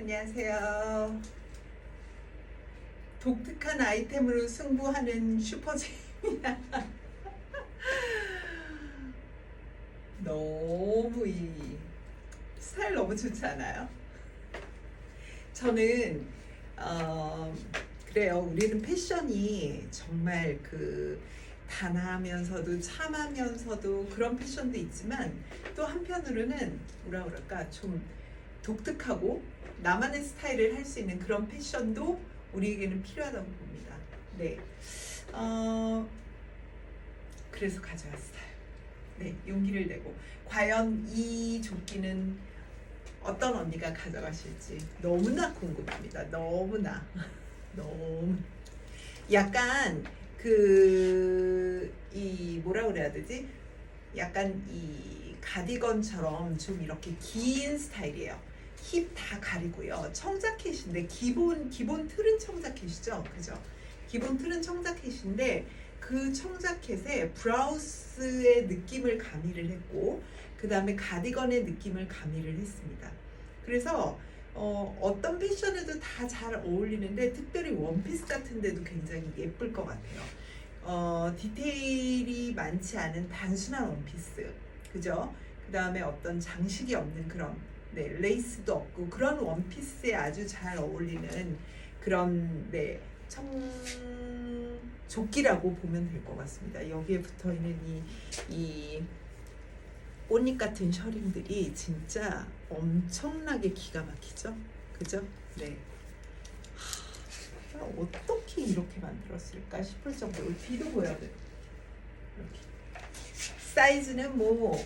안녕하세요. 독특한 아이템으로 승부하는 슈퍼제이입니다. 너무 이 스타일 너무 좋지 않아요? 저는 어, 그래요. 우리는 패션이 정말 그 단아하면서도 참하면서도 그런 패션도 있지만 또 한편으로는 뭐라 그럴까 좀 독특하고 나만의 스타일을 할 수 있는 그런 패션도 우리에게는 필요하다고 봅니다. 네. 어, 그래서 가져왔어요. 네, 용기를 내고 과연 이 조끼는 어떤 언니가 가져가실지 너무나 궁금합니다. 너무나 너무 약간 그 이 뭐라 그래야 되지? 약간 이 가디건처럼 좀 이렇게 긴 스타일이에요. 힙 다 가리고요. 청자켓인데 기본 기본 틀은 청자켓이죠, 그죠? 기본 틀은 청자켓인데 그 청자켓에 브라우스의 느낌을 가미를 했고 그 다음에 가디건의 느낌을 가미를 했습니다. 그래서 어, 어떤 패션에도 다 잘 어울리는데 특별히 원피스 같은 데도 굉장히 예쁠 것 같아요. 어, 디테일이 많지 않은 단순한 원피스, 그죠? 그 다음에 어떤 장식이 없는 그런 네, 레이스도 없고 그런 원피스에 아주 잘 어울리는 그런 네, 청 조끼라고 보면 될 것 같습니다. 여기에 붙어 있는 이, 이 꽃잎 같은 셔링들이 진짜 엄청나게 기가 막히죠? 그죠? 네. 하, 어떻게 이렇게 만들었을까 싶을 정도로 뒤도 보여요. 이렇게. 사이즈는 뭐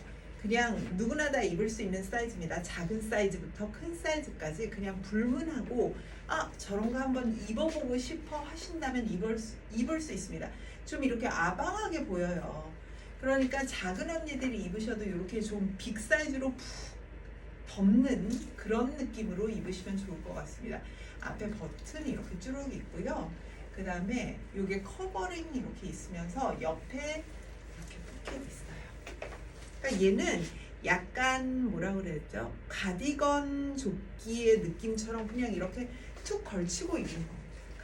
그냥 누구나 다 입을 수 있는 사이즈입니다. 작은 사이즈부터 큰 사이즈까지 그냥 불문하고 아 저런 거 한번 입어보고 싶어 하신다면 입을 수, 입을 수 있습니다. 좀 이렇게 아방하게 보여요. 그러니까 작은 언니들이 입으셔도 이렇게 좀 빅 사이즈로 푹 덮는 그런 느낌으로 입으시면 좋을 것 같습니다. 앞에 버튼이 이렇게 쭈룩 있고요. 그 다음에 이게 커버링 이렇게 있으면서 옆에 이렇게 포켓 있어요. 그러니까 얘는 약간 뭐라 그랬죠? 가디건 조끼의 느낌처럼 그냥 이렇게 툭 걸치고 입는 거.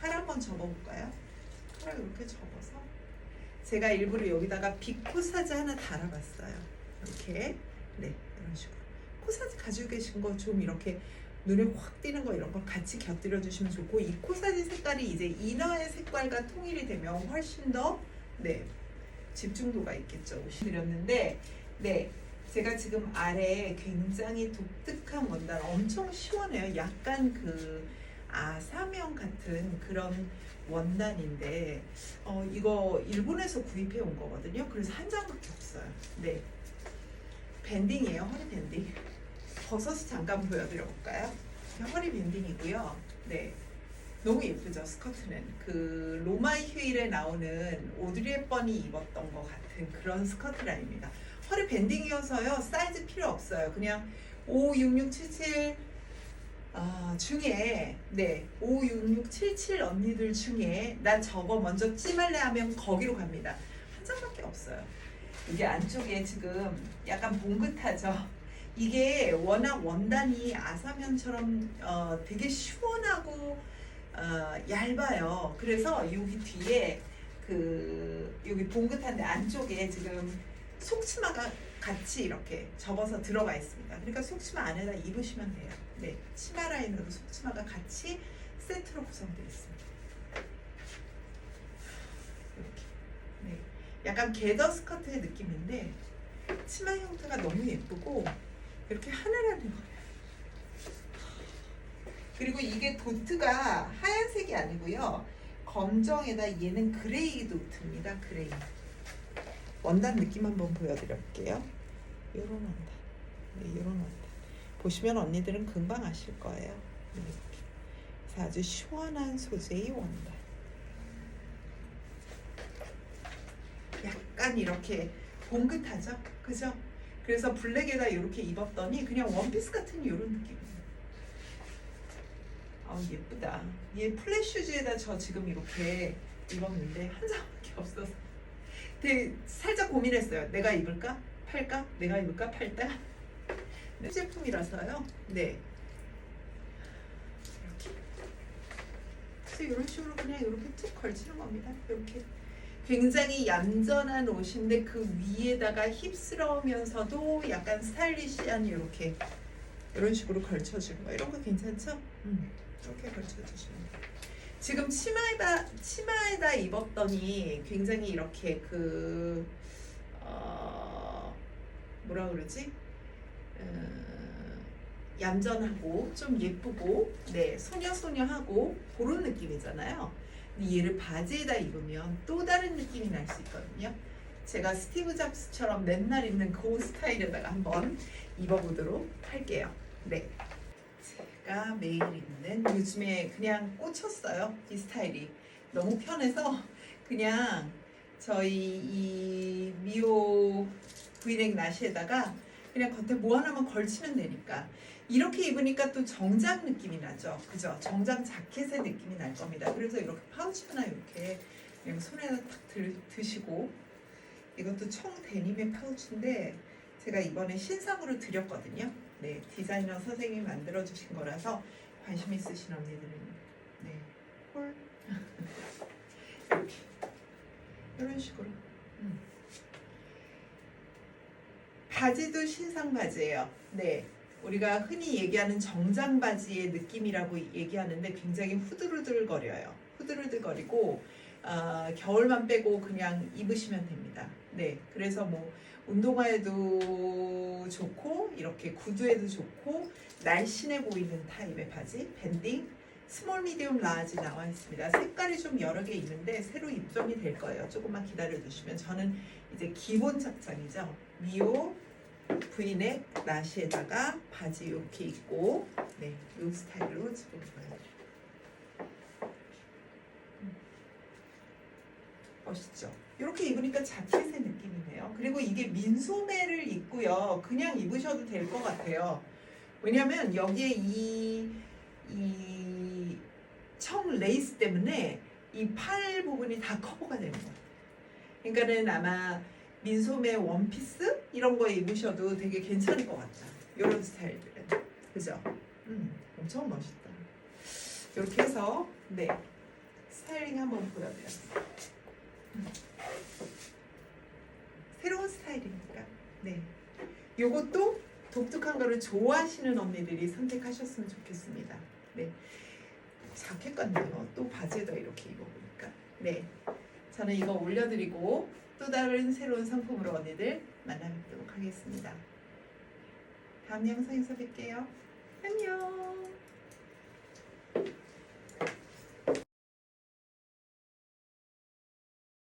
칼 한번 접어볼까요? 칼 이렇게 접어서 제가 일부러 여기다가 빅 코사지 하나 달아봤어요. 이렇게 네 이런 식으로 코사지 가지고 계신 거 좀 이렇게 눈에 확 띄는 거 이런 거 같이 곁들여 주시면 좋고 이 코사지 색깔이 이제 이너의 색깔과 통일이 되면 훨씬 더 네 집중도가 있겠죠. 드렸는데 네 제가 지금 아래 굉장히 독특한 원단 엄청 시원해요. 약간 그 아사명 같은 그런 원단인데 어 이거 일본에서 구입해 온 거거든요. 그래서 한 장밖에 없어요. 네 밴딩이에요. 허리 밴딩. 버섯이 잠깐 보여드려 볼까요? 허리 밴딩이고요. 네. 너무 예쁘죠 스커트는 그 로마이 휴일에 나오는 오드리 헵번이 입었던 것 같은 그런 스커트 라인입니다. 허리 밴딩이어서요 사이즈 필요 없어요. 그냥 5, 6, 6, 7, 7 아, 중에 네 5, 6, 6, 7, 7 언니들 중에 난 저거 먼저 찜할래 하면 거기로 갑니다. 한 장밖에 없어요. 이게 안쪽에 지금 약간 봉긋하죠. 이게 워낙 원단이 아사면처럼 어, 되게 시원하고 어, 얇아요. 그래서 여기 뒤에 그 여기 봉긋한데 안쪽에 지금 속치마가 같이 이렇게 접어서 들어가 있습니다. 그러니까 속치마 안에다 입으시면 돼요. 네, 치마 라인으로 속치마가 같이 세트로 구성되어 있습니다. 이렇게. 네, 약간 게더 스커트의 느낌인데 치마 형태가 너무 예쁘고 이렇게 하늘하늘 거려요. 그리고 이게 도트가 하얀색이 아니고요. 검정에다 얘는 그레이 도트입니다. 그레이. 원단 느낌 한번 보여드릴게요. 이런 원단. 네, 이런 원단. 보시면 언니들은 금방 아실 거예요. 네, 이렇게. 그래서 아주 시원한 소재의 원단. 약간 이렇게 봉긋하죠? 그죠? 그래서 블랙에다 이렇게 입었더니 그냥 원피스 같은 이런 느낌이에요. 아 예쁘다. 얘 플랫 슈즈에다 저 지금 이렇게 입었는데 한 장밖에 없어서 되게 살짝 고민했어요. 내가 입을까? 팔까? 내가 입을까? 팔까? 네, 제품이라서요. 네. 그래서 이런 식으로 그냥 이렇게 툭 걸치는 겁니다. 이렇게 굉장히 얌전한 옷인데 그 위에다가 힙스러우면서도 약간 스타일리시한 이렇게 이런 식으로 걸쳐주는 거 이런 거 괜찮죠? 음, 이렇게 걸쳐주시면 돼요. 지금 치마에다 치마에다 입었더니 굉장히 이렇게 그 어, 뭐라 그러지? 음, 얌전하고 좀 예쁘고 네 소녀 소녀하고 그런 느낌이잖아요. 얘를 바지에다 입으면 또 다른 느낌이 날 수 있거든요. 제가 스티브 잡스처럼 맨날 입는 그 스타일에다가 한번 입어보도록 할게요. 네. 제가 매일 입는 요즘에 그냥 꽂혔어요. 이 스타일이 너무 편해서 그냥 저희 이 미오 브이넥 나시에다가 그냥 겉에 뭐 하나만 걸치면 되니까 이렇게 입으니까 또 정장 느낌이 나죠. 그죠? 정장 자켓의 느낌이 날 겁니다. 그래서 이렇게 파우치 하나 이렇게 그냥 손에다 탁 들, 드시고 이것도 청 데님의 파우치인데 제가 이번에 신상으로 드렸거든요. 네, 디자이너 선생님이 만들어 주신 거라서 관심 있으신 언니들은 네, 홀 이렇게 이런 식으로 음. 바지도 신상 바지예요. 네, 우리가 흔히 얘기하는 정장 바지의 느낌이라고 얘기하는데 굉장히 후들후들거려요. 후들후들거리고 아, 겨울만 빼고 그냥 입으시면 됩니다. 네, 그래서 뭐 운동화에도 좋고 이렇게 구두에도 좋고 날씬해 보이는 타입의 바지 밴딩 스몰 미디움 라지 나와 있습니다. 색깔이 좀 여러 개 있는데 새로 입점이 될 거예요. 조금만 기다려 주시면 저는 이제 기본 착장이죠. 미오 브이넥 나시에다가 바지 이렇게 입고 네, 이 스타일로 지금 보여드려요. 멋있죠? 이렇게 입으니까 자켓의 느낌이네요. 그리고 이게 민소매를 입고요. 그냥 입으셔도 될 것 같아요. 왜냐면 여기에 이, 이 청 레이스 때문에 이 팔 부분이 다 커버가 되는 것 같아요. 그러니까는 아마 민소매 원피스 이런 거 입으셔도 되게 괜찮을 것 같다. 이런 스타일들은. 그죠? 음, 엄청 멋있다. 이렇게 해서, 네. 스타일링 한번 보여드렸어요. 새로운 스타일이니까. 네. 요것도 독특한 거를 좋아하시는 언니들이 선택하셨으면 좋겠습니다. 네. 자켓 같네요. 또 바지에다 이렇게 입어보니까. 네. 저는 이거 올려드리고 또 다른 새로운 상품으로 언니들 만나뵙도록 하겠습니다. 다음 영상에서 뵐게요. 안녕.